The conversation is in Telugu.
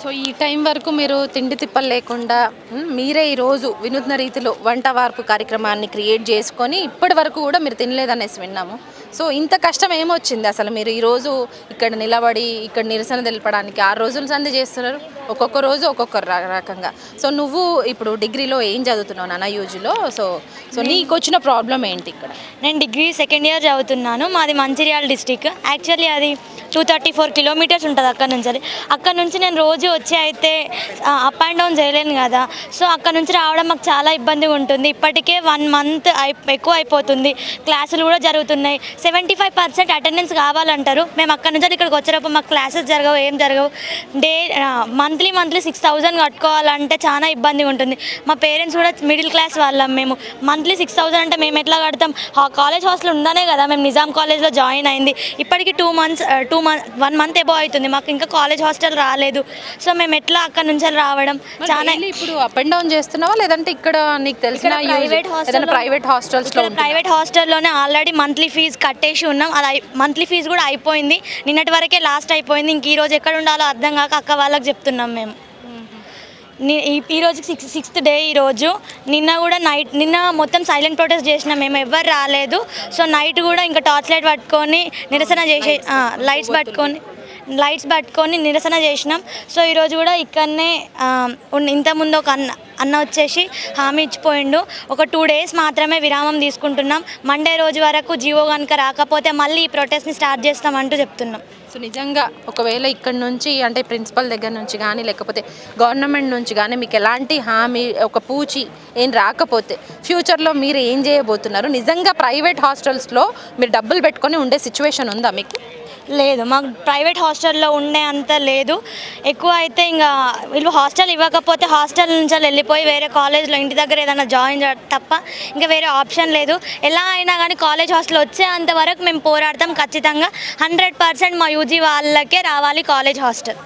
సో ఈ టైం వరకు మీరు తిండి తిప్పలు లేకుండా మీరే ఈరోజు వినూత్న రీతిలో వంట వార్పు కార్యక్రమాన్ని క్రియేట్ చేసుకొని ఇప్పటి వరకు కూడా మీరు తినలేదనేసి విన్నాము. సో ఇంత కష్టం ఏమొచ్చింది అసలు మీరు ఈరోజు ఇక్కడ నిలబడి ఇక్కడ నిరసన తెలపడానికి? ఆరు రోజుల సంది చేస్తున్నారు? ఒక్కొక్క రోజు ఒక్కొక్క రకంగా. సో నువ్వు ఇప్పుడు డిగ్రీలో ఏం చదువుతున్నావు నాన్న యూజీలో? సో సో నీకు వచ్చిన ప్రాబ్లం ఏంటి ఇక్కడ? నేను డిగ్రీ సెకండ్ ఇయర్ చదువుతున్నాను. మాది మంచిర్యాల డిస్టిక్. యాక్చువల్లీ అది టూ థర్టీ ఫోర్ కిలోమీటర్స్ ఉంటుంది అక్కడ నుంచి. అక్కడ నుంచి నేను రోజు వచ్చి అయితే అప్ అండ్ డౌన్ చేయలేను కదా. సో అక్కడ నుంచి రావడం మాకు చాలా ఇబ్బందిగా ఉంటుంది ఇప్పటికే వన్ మంత్ అయి ఎక్కువ అయిపోతుంది. క్లాసులు కూడా జరుగుతున్నాయి. సెవెంటీ ఫైవ్ పర్సెంట్ అటెండెన్స్ కావాలంటారు. మేము అక్కడ నుంచి ఇక్కడికి వచ్చేటప్పుడు మాకు క్లాసెస్ జరగవు ఏం జరగవు. Day monthly monthly six thousand కట్టుకోవాలంటే చాలా ఇబ్బందిగా ఉంటుంది. మా పేరెంట్స్ కూడా మిడిల్ క్లాస్ వాళ్ళం మేము. మంత్లీ సిక్స్ థౌజండ్ అంటే మేము ఎట్లా కడతాం? ఆ కాలేజ్ హాస్టల్ ఉందనే కదా మేము నిజాం కాలేజ్లో జాయిన్ అయింది. ఇప్పటికి two months two month one month above అవుతుంది. మాకు ఇంకా కాలేజ్ హాస్టల్ రాలేదు. సో మేము ఎట్లా అక్కడ నుంచి రావడం? చాలా ఇప్పుడు అప్ అండ్ డౌన్ చేస్తున్నావా? లేదంటే ఇక్కడ నీకు తెలిసిన ఇక్కడ private hostel లో- ప్రైవేట్ హాస్టల్స్ ప్రైవేట్ హాస్టల్లోనే ఆల్రెడీ మంత్లీ ఫీజు కట్టేసి ఉన్నాం. అది మంత్లీ ఫీజు కూడా అయిపోయింది. నిన్నటి వరకే లాస్ట్ అయిపోయింది. ఇంక ఈరోజు ఎక్కడ ఉండాలో అర్థం కాక అక్క వాళ్ళకి చెప్తున్నాం మేము. ఈరోజు ఈ- సిక్స్ సిక్స్త్ డే ఈ రోజు. నిన్న కూడా నైట్ నిన్న మొత్తం సైలెంట్ ప్రొటెస్ట్ చేసినాం మేము ఎవ్వరు రాలేదు. సో నైట్ కూడా ఇంకా టార్చ్ లైట్ పట్టుకొని నిరసన చేసే లైట్స్ పట్టుకొని లైట్స్ పట్టుకొని నిరసన చేసినాం. సో ఈరోజు కూడా ఇక్కడనే ఇంతకుముందు ఒక అన్న అన్న వచ్చేసి హామీ ఇచ్చిపోయిండు. ఒక టూ డేస్ మాత్రమే విరామం తీసుకుంటున్నాం. మండే రోజు వరకు జియో కనుక రాకపోతే మళ్ళీ ఈ ప్రొటెస్ట్ని స్టార్ట్ చేస్తామంటూ చెప్తున్నాం. సో నిజంగా ఒకవేళ ఇక్కడ నుంచి అంటే ప్రిన్సిపల్ దగ్గర నుంచి కానీ లేకపోతే గవర్నమెంట్ నుంచి కానీ మీకు ఎలాంటి హామీ ఒక పూచి ఏం రాకపోతే ఫ్యూచర్లో మీరు ఏం చేయబోతున్నారు? నిజంగా ప్రైవేట్ హాస్టల్స్లో మీరు డబ్బులు పెట్టుకొని ఉండే సిచ్యువేషన్ ఉందా మీకు? లేదు. మాకు ప్రైవేట్ హాస్టల్లో ఉండే అంత లేదు. ఎక్కువ అయితే ఇంకా వీళ్ళు హాస్టల్ ఇవ్వకపోతే హాస్టల్ నుంచి వెళ్ళిపోయి వేరే కాలేజ్లో ఇంటి దగ్గర ఏదైనా జాయిన్ తప్ప ఇంకా వేరే ఆప్షన్ లేదు. ఎలా అయినా కానీ కాలేజ్ హాస్టల్ వచ్చే అంతవరకు మేము పోరాడతాం ఖచ్చితంగా. హండ్రెడ్ పర్సెంట్ మా యూజీ వాళ్ళకే రావాలి కాలేజ్ హాస్టల్.